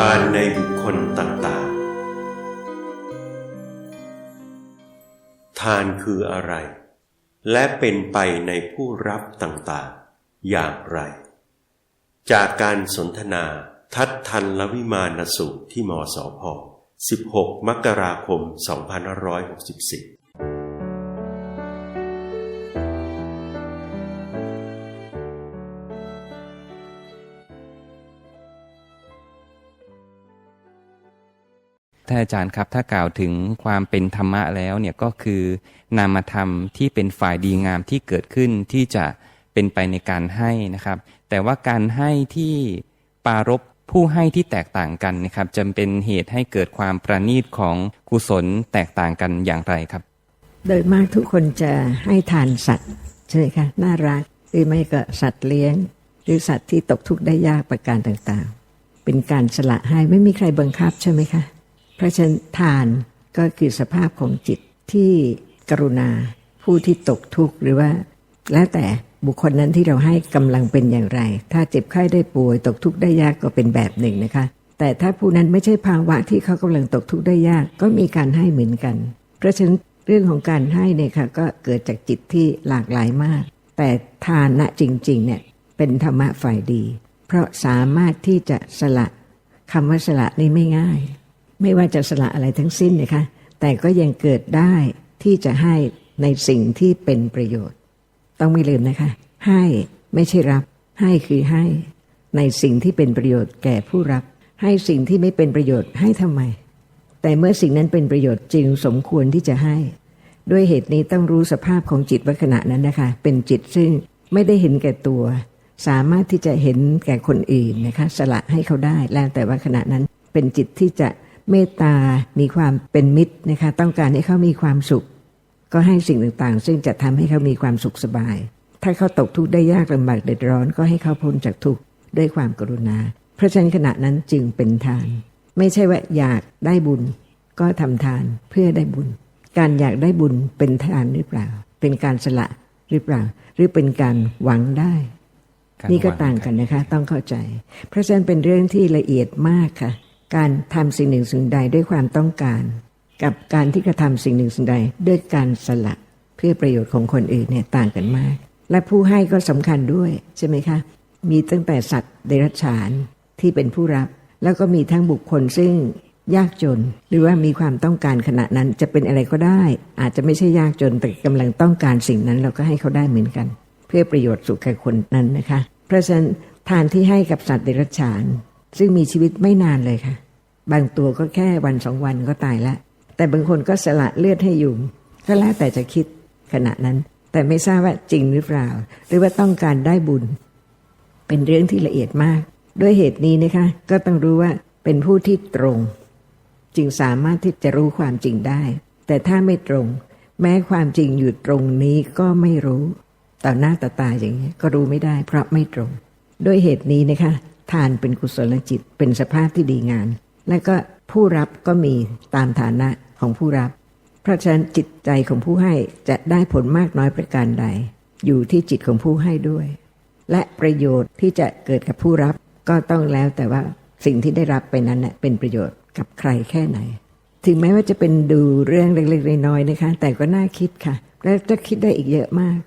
ทานในบุคคลต่างๆ ทานคืออะไร และเป็นไปในผู้รับต่างๆ อย่างไร จากการสนทนาทัดทันละวิมานสูตรที่มสพ 16 มกราคม 2564 ท่านอาจารย์ครับ ถ้ากล่าวถึงความเป็นธรรมะแล้วเนี่ยก็คือนามธรรมที่เป็นฝ่ายดีงามที่เกิดขึ้นที่จะเป็นไปในการให้นะครับ แต่ว่าการให้ที่ปารบผู้ให้ที่แตกต่างกันนะครับจำเป็นเหตุให้เกิดความประณีตของกุศลแตกต่างกันอย่างไรครับ โดยมากทุกคนจะให้ทานสัตว์ใช่ไหมคะน่ารักหรือไม่ก็สัตว์เลี้ยง หรือสัตว์ที่ตกทุกข์ได้ยากประการต่างๆ เป็นการสละให้ไม่มีใครบังคับใช่ไหมคะ พระฉะนั้นทานก็คือสภาพของจิตที่กรุณาผู้ที่ตกทุกข์หรือว่า แล้วแต่บุคคลนั้นที่เราให้กำลังเป็นอย่างไร ถ้าเจ็บไข้ได้ป่วยตกทุกข์ได้ยากก็เป็นแบบหนึ่งนะคะ แต่ถ้าผู้นั้นไม่ใช่ภาวะที่เขากำลังตกทุกข์ได้ยากก็มีการให้เหมือนกัน เพราะฉะนั้นเรื่องของการให้เนี่ยค่ะก็เกิดจากจิตที่หลากหลายมาก แต่ทานนะจริงๆเนี่ยเป็นธรรมะฝ่ายดี เพราะสามารถที่จะสละคำว่าสละนี่ไม่ง่าย ไม่ว่าจะสละอะไรทั้งสิ้นนะคะ แต่ก็ยังเกิดได้ที่จะให้ในสิ่งที่เป็นประโยชน์ ต้องไม่ลืมนะคะ ให้ไม่ใช่รับ ให้คือให้ ในสิ่งที่เป็นประโยชน์แก่ผู้รับ ให้สิ่งที่ไม่เป็นประโยชน์ให้ทำไม แต่เมื่อสิ่งนั้นเป็นประโยชน์จริงสมควรที่จะให้ ด้วยเหตุนี้ต้องรู้สภาพของจิตวัขณะนั้นนะคะ เป็นจิตซึ่งไม่ได้เห็นแก่ตัว สามารถที่จะเห็นแก่คนอื่นนะคะ สละให้เขาได้แล้วแต่ว่าขณะนั้นเป็นจิตที่จะ เมตตา มีความเป็นมิตรนะคะ ต้องการให้เขามีความสุข ก็ให้สิ่งต่างๆ ซึ่งจะทำให้เขามีความสุขสบาย ถ้าเขาตกทุกข์ได้ยากลำบากเดือดร้อนก็ให้เขาพ้นจากทุกข์ด้วยความกรุณา เพราะฉะนั้นขณะนั้นจึงเป็นทาน ไม่ใช่ว่าอยากได้บุญ ก็ทำทานเพื่อได้บุญ การอยากได้บุญเป็นทานหรือเปล่า เป็นการสละหรือเปล่า หรือเป็นการหวังได้การนี่ก็หวังต่างกันนะคะ ต้องเข้าใจ เพราะฉะนั้นเป็นเรื่องที่ละเอียดมากค่ะ การทำสิ่งหนึ่งสิ่งใดด้วยความต้องการ กับการที่กระทำสิ่งหนึ่งสิ่งใดด้วยการสละเพื่อประโยชน์ของคนอื่นเนี่ยต่างกันมาก และผู้ให้ก็สำคัญด้วยใช่ไหมคะ มีตั้งแต่สัตว์เดรัจฉานที่เป็นผู้รับ แล้วก็มีทั้งบุคคลซึ่งยากจน หรือว่ามีความต้องการขณะนั้นจะเป็นอะไรก็ได้ อาจจะไม่ใช่ยากจนแต่กำลังต้องการสิ่งนั้นเราก็ให้เขาได้เหมือนกัน เพื่อประโยชน์สุขแก่คนนั้นนะคะ เพราะฉะนั้นทานที่ให้กับสัตว์เดรัจฉาน ซึ่งมีชีวิตไม่นานเลยค่ะ บางตัวก็แค่วันสองวันก็ตายละ แต่บางคนก็สละเลือดให้ยุงก็แล้วแต่จะคิดขณะนั้น แต่ไม่ทราบว่าจริงหรือเปล่า หรือว่าต้องการได้บุญ เป็นเรื่องที่ละเอียดมาก ด้วยเหตุนี้นะคะ ก็ต้องรู้ว่าเป็นผู้ที่ตรง จึงสามารถที่จะรู้ความจริงได้ แต่ถ้าไม่ตรง แม้ความจริงอยู่ตรงนี้ก็ไม่รู้ต่อหน้าต่อตาอย่างนี้ก็รู้ไม่ได้ เพราะไม่ตรง ด้วยเหตุนี้นะคะ ทานเป็นกุศลจิตเป็นสภาพที่ดีงาม และก็ผู้รับก็มีตามฐานะของผู้รับ เพราะฉะนั้นจิตใจของผู้ให้จะได้ผลมากน้อยประการใด อยู่ที่จิตของผู้ให้ด้วย และประโยชน์ที่จะเกิดกับผู้รับก็ต้องแล้วแต่ว่าสิ่งที่ได้รับไปนั้นเน่ะเป็นประโยชน์กับใครแค่ไหน ถึงแม้ว่าจะเป็นดูเรื่องเล็กๆน้อยๆนะคะ แต่ก็น่าคิดค่ะ และจะคิดได้อีกเยอะมาก